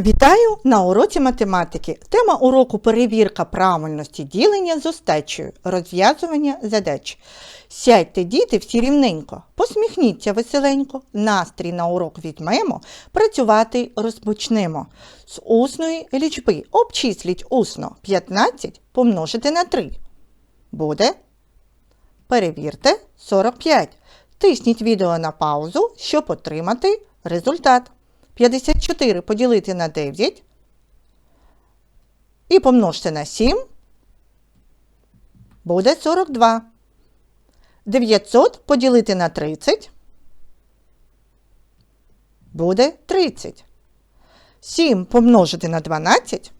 Вітаю на уроці математики. Тема уроку перевірка правильності ділення з остачею, розв'язування задач. Сядьте, діти, всі рівненько, посміхніться веселенько, настрій на урок візьмемо, працювати розпочнемо. З усної лічби обчисліть усно 15 помножити на 3. Буде? Перевірте 45. Тисніть відео на паузу, щоб отримати результат. 54 поділити на 9 і помножте на 7 буде 42. 900 поділити на 30 буде 30. 7 помножити на 12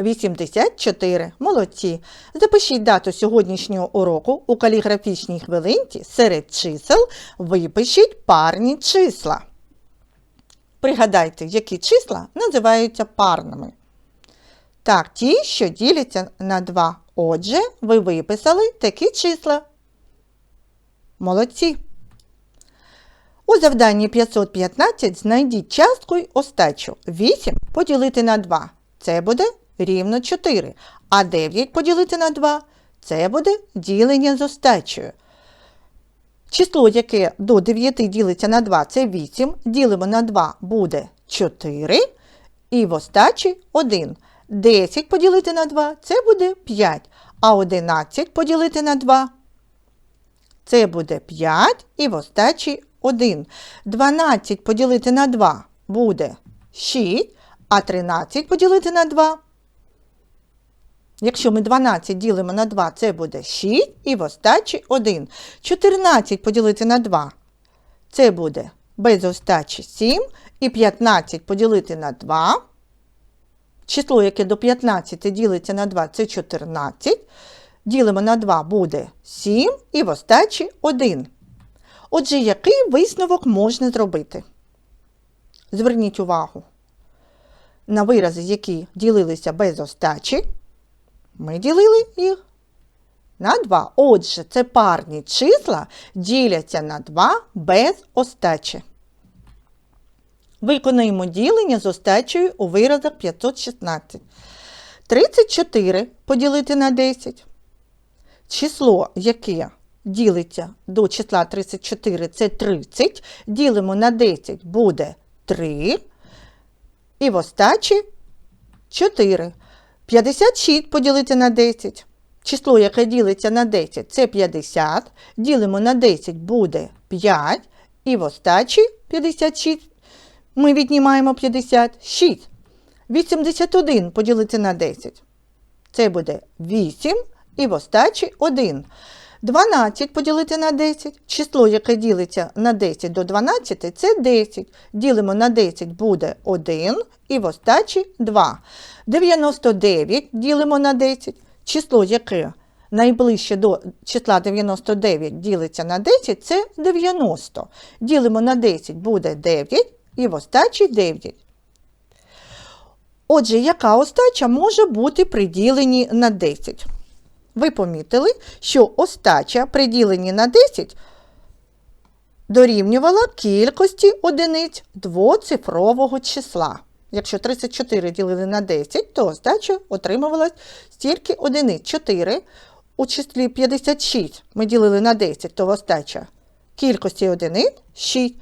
84. Молодці. Запишіть дату сьогоднішнього уроку у каліграфічній хвилинці серед чисел випишіть парні числа. Пригадайте, які числа називаються парними. Так, ті, що діляться на 2. Отже, ви виписали такі числа. Молодці. У завданні 515 знайдіть частку й остачу. 8 поділити на 2. Це буде рівно 4. А 9 поділити на 2 це буде ділення з остачею. Число, яке до 9 ділиться на 2, це 8. Ділимо на 2 буде 4. І в остачі 1. 10 поділити на 2 це буде 5. А 11 поділити на 2 це буде 5 і в остачі 1. 12 поділити на 2 буде 6, а 13 поділити на 2. Якщо ми 12 ділимо на 2, це буде 6 і в остачі 1. 14 поділити на 2, це буде без остачі 7. І 15 поділити на 2. Число, яке до 15 ділиться на 2, це 14. Ділимо на 2 буде 7 і в остачі 1. Отже, який висновок можна зробити? Зверніть увагу на вирази, які ділилися без остачі. Ми ділили їх на 2. Отже, це парні числа діляться на 2 без остачі. Виконуємо ділення з остачею у виразах 516. 34 поділити на 10. Число, яке ділиться до числа 34, це 30. Ділимо на 10 буде 3. І в остачі 4. 56 поділити на 10. Число, яке ділиться на 10, це 50. Ділимо на 10 буде 5. І в остачі 56. Ми віднімаємо 56. 81 поділити на 10. Це буде 8. І в остачі 1. 12 поділити на 10. Число, яке ділиться на 10 до 12, це 10. Ділимо на 10 буде 1 і в остачі 2. 99 ділимо на 10. Число, яке найближче до числа 99 ділиться на 10, це 90. Ділимо на 10 буде 9 і в остачі 9. Отже, яка остача може бути при діленні на 10? Ви помітили, що остача при діленні на 10 дорівнювала кількості одиниць двоцифрового числа. Якщо 34 ділили на 10, то остача отримувалась стільки одиниць. 4 у числі 56 ми ділили на 10, то остача кількості одиниць 6.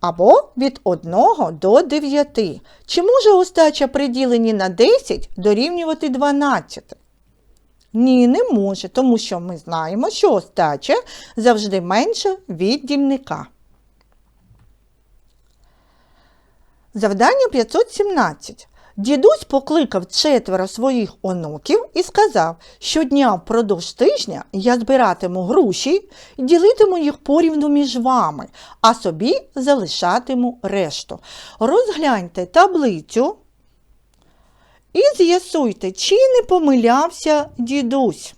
Або від 1 до 9. Чи може остача при діленні на 10 дорівнювати 12? Ні, не може, тому що ми знаємо, що остача завжди менша від дільника. Завдання 517. Дідусь покликав четверо своїх онуків і сказав, що дня впродовж тижня я збиратиму груші і ділитиму їх порівну між вами, а собі залишатиму решту. Розгляньте таблицю і з'ясуйте, чи не помилявся дідусь.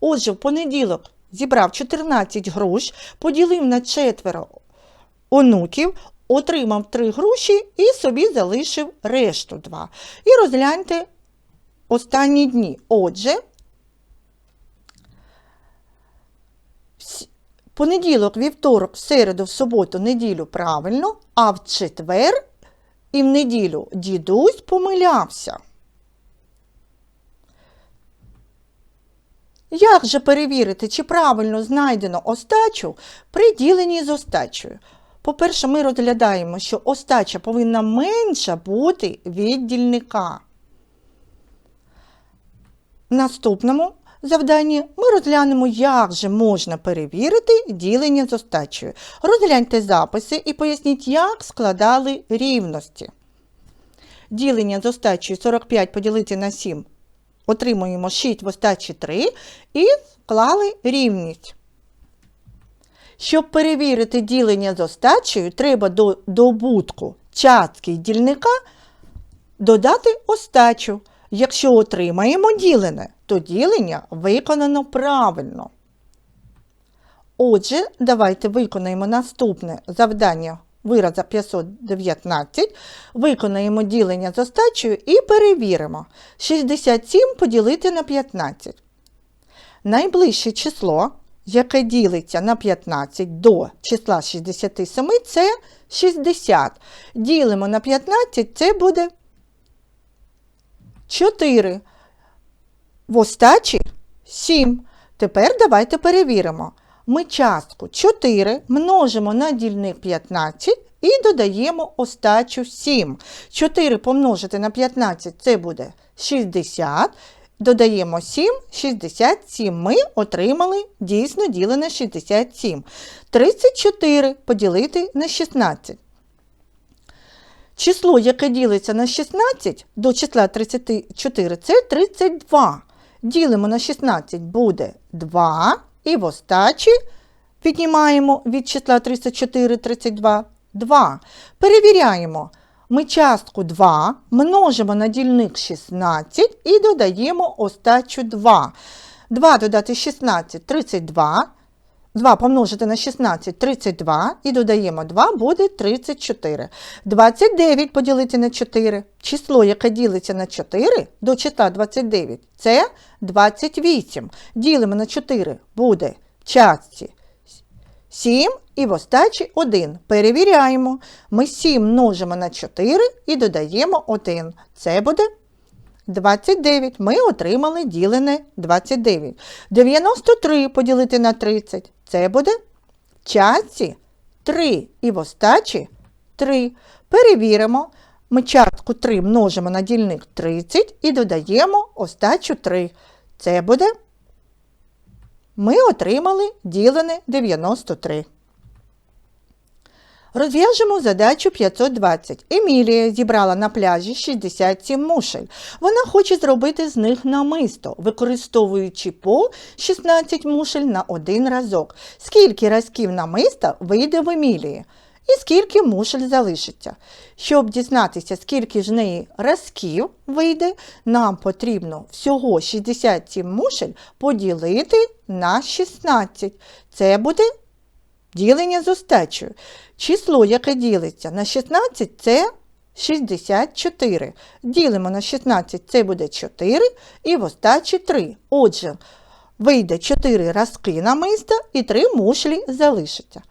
Отже, в понеділок зібрав 14 груш, поділив на четверо онуків, отримав 3 груші і собі залишив решту 2. І розгляньте останні дні. Отже, понеділок, вівторок, середу, в суботу, неділю правильно, а в четвер і в неділю дідусь помилявся. Як же перевірити, чи правильно знайдено остачу при діленні з остачею? По-перше, ми розглядаємо, що остача повинна менша бути від дільника. В наступному завданні ми розглянемо, як же можна перевірити ділення з остачею. Розгляньте записи і поясніть, як складали рівності. Ділення з остачею 45 поділити на 7. Отримуємо 6 в остачі 3 і склали рівність. Щоб перевірити ділення з остачею, треба до добутку частки дільника додати остачу. Якщо отримаємо ділене, то ділення виконано правильно. Отже, давайте виконаємо наступне завдання вираза 519, виконаємо ділення з остачею і перевіримо. 67 поділити на 15. Найближче число, яке ділиться на 15 до числа 67, це 60. Ділимо на 15, це буде 4. В остачі 7. Тепер давайте перевіримо. Ми частку 4 множимо на дільник 15 і додаємо остачу 7. 4 помножити на 15 це буде 60. Додаємо 7, 67. Ми отримали дійсно ділене 67. 34 поділити на 16. Число, яке ділиться на 16 до числа 34, це 32. Ділимо на 16 буде 2. І в остачі піднімаємо від числа 34, 32, 2. Перевіряємо. Ми частку 2 множимо на дільник 16 і додаємо остачу 2. 2 додати 16 32. 2 помножити на 16 32 і додаємо 2 буде 34. 29 поділити на 4. Число, яке ділиться на 4 до числа 29, це 28. Ділимо на 4 буде в частці 7 і в остачі 1. Перевіряємо. Ми 7 множимо на 4 і додаємо 1. Це буде 29. Ми отримали ділене 29. 93 поділити на 30. Це буде в частці 3 і в остачі 3. Перевіримо. Ми частку 3 множимо на дільник 30 і додаємо остачу 3. Це буде. Ми отримали ділене 93. Розв'яжемо задачу 520. Емілія зібрала на пляжі 67 мушель. Вона хоче зробити з них намисто, використовуючи по 16 мушель на один разок. Скільки разків намиста вийде в Емілії? І скільки мушель залишиться. Щоб дізнатися, скільки ж неї разків вийде, нам потрібно всього 67 мушель поділити на 16. Це буде ділення з остачею. Число, яке ділиться на 16, це 64. Ділимо на 16, це буде 4 і в остачі 3. Отже, вийде 4 разки намиста і 3 мушлі залишиться.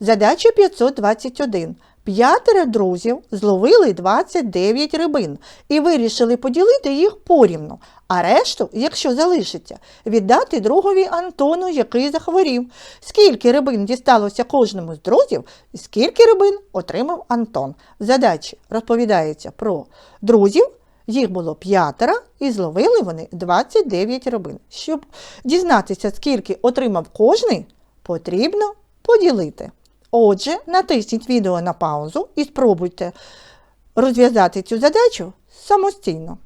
Задача 521. П'ятеро друзів зловили 29 рибин і вирішили поділити їх порівну, а решту, якщо залишиться, віддати другові Антону, який захворів. Скільки рибин дісталося кожному з друзів, і скільки рибин отримав Антон. В задачі розповідається про друзів. Їх було п'ятеро і зловили вони 29 рибин. Щоб дізнатися, скільки отримав кожний, потрібно поділити. Отже, натисніть відео на паузу і спробуйте розв'язати цю задачу самостійно.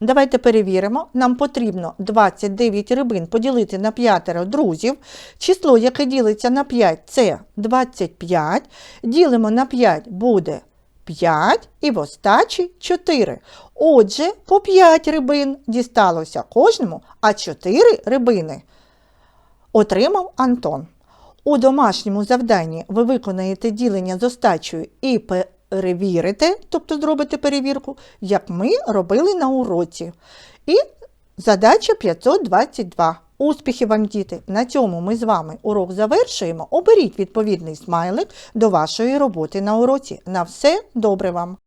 Давайте перевіримо. Нам потрібно 29 рибин поділити на п'ятеро друзів. Число, яке ділиться на 5, це 25. Ділимо на 5 буде 5 і в остачі 4. Отже, по 5 рибин дісталося кожному, а 4 рибини отримав Антон. У домашньому завданні ви виконаєте ділення з остачею і перевірите, тобто зробите перевірку, як ми робили на уроці. І задача 522. Успіхів вам, діти! На цьому ми з вами урок завершуємо. Оберіть відповідний смайлик до вашої роботи на уроці. На все добре вам!